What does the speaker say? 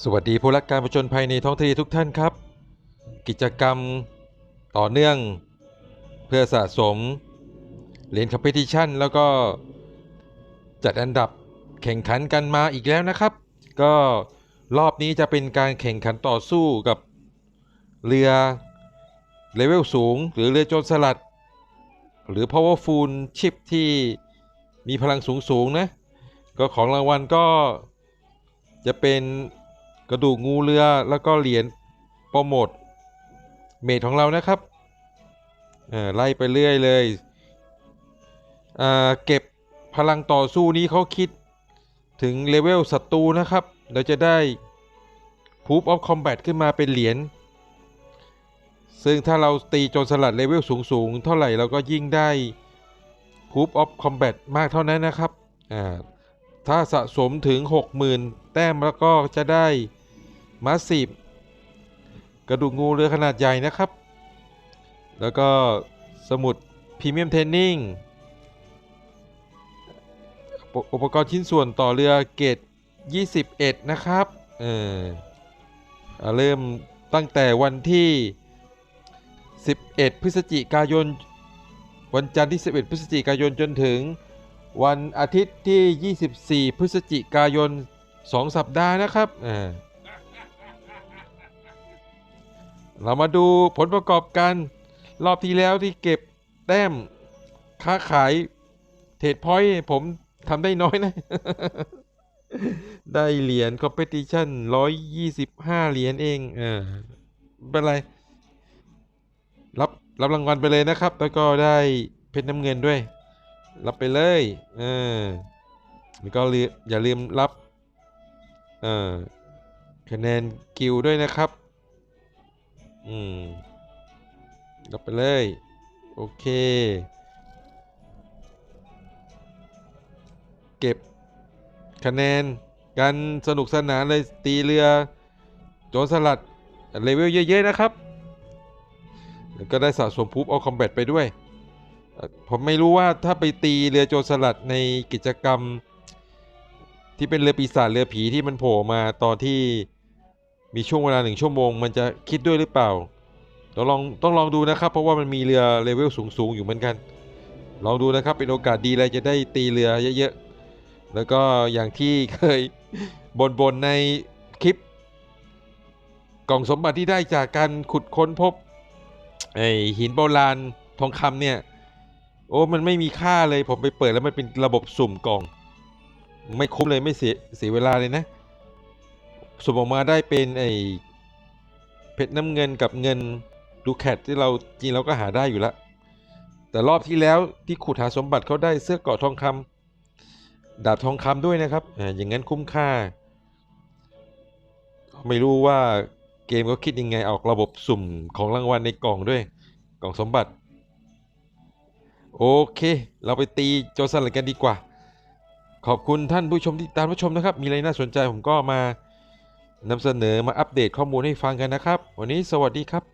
สวัสดีผู้รักการผจญภัยในท้องทะเลทุกท่านครับ กิจกรรมต่อเนื่องเพื่อสะสมเหรียญคอมเพติชันแล้วก็จัดอันดับแข่งขันกันมาอีกแล้วนะครับ ก็รอบนี้จะเป็นการแข่งขันต่อสู้กับเรือเลเวลสูง หรือเรือโจรสลัด หรือ powerful ship ที่มีพลังสูงสูงๆนะ ก็ของรางวัลก็จะเป็น กระดูกงูเรือแล้วก็เหรียญโปรโมทเมดของเรานะครับอ่าไล่ไปเรื่อยเลยอ่าเก็บพลังต่อสู้นี้เขาคิดถึงเลเวลศัตรูนะครับ เราจะได้ Proof of Combat ขึ้นมาเป็นเหรียญ ซึ่งถ้าเราตีโจรสลัดเลเวลสูงๆ เท่าไหร่เราก็ยิ่งได้ Proof of Combat มากเท่านั้นนะครับอ่าถ้าสะสมถึง 60,000 แต้มแล้วก็จะได้ มาสซีฟกระดูกงูเรือขนาดใหญ่นะครับ แล้วก็สมุดพรีเมียมเทนนิ่งอุปกรณ์ชิ้นส่วนต่อเรือเกรด21 นะครับเออเริ่มตั้งแต่วันที่ 11 พฤศจิกายน วันจันทร์ที่ 11 พฤศจิกายนจนถึงวันอาทิตย์ที่ 24 พฤศจิกายน 2 สัปดาห์นะครับอ่า เรามาดูผลประกอบการรอบที่แล้วที่เก็บแต้มค้าขายเทรดพอยต์ผมทำได้น้อยนะ ได้เหรียญคอมเพติชัน125เหรียญเองอ่าไม่เป็นไร รับรับรางวัลไปเลยนะครับ แล้วก็ได้เพชรน้ำเงินด้วย รับไปเลย เออแล้วก็ลือย่าลืมรับ เออคะแนนกิลด้วยนะครับ อืมรับไปเลย โอเค เก็บคะแนนกันสนุกสนานเลยตีเรือโจรสลัด เลเวลเยอะ ๆ นะครับ แล้วก็ได้สะสมพูฟเอาคอมแบทไปด้วย ผมไม่รู้ว่าถ้าไปตีเรือโจรสลัดในกิจกรรม ที่เป็นเรือปีศาจเรือผีที่มันโผล่มาตอนที่ มีช่วงเวลาหนึ่งชั่วโมง มันจะคิดด้วยหรือเปล่าต้องลองต้องลองดูนะครับ เพราะว่ามันมีเรือเลเวลสูงๆอยู่เหมือนกัน ลองดูนะครับเป็นโอกาสดีเลยจะได้ตีเรือเยอะๆแล้วก็อย่างที่เคยบนๆในคลิป กล่องสมบัติที่ได้จากการขุดค้นพบไอหินโบราณทองคำเนี่ย โอ้มันไม่มีค่าเลยผมไปเปิดแล้วมันเป็นระบบสุ่มกล่อง ไม่คุ้มเลยไม่เสียเสียเวลาเลยนะ สมออกมาได้เป็นไอเพชรน้ำเงินกับเงินดูแคทที่เราจริงเราก็หาได้อยู่แล้วแต่รอบที่แล้วที่ขุดหาสมบัติเขาได้เสื้อเกาะทองคำดาบทองคำด้วยนะครับออย่างนั้นคุ้มค่า ไม่รู้ว่าเกมเขาคิดยังไงออกระบบสุ่มของรางวัลในกล่องด้วย กล่องสมบัติ โอเค เราไปตีโจรสลัดกันดีกว่า ขอบคุณท่านผู้ชมที่ตามผู้ชมนะครับ มีอะไรน่าสนใจผมก็มา นำเสนอมาอัปเดตข้อมูลให้ฟังกันนะครับ วันนี้สวัสดีครับ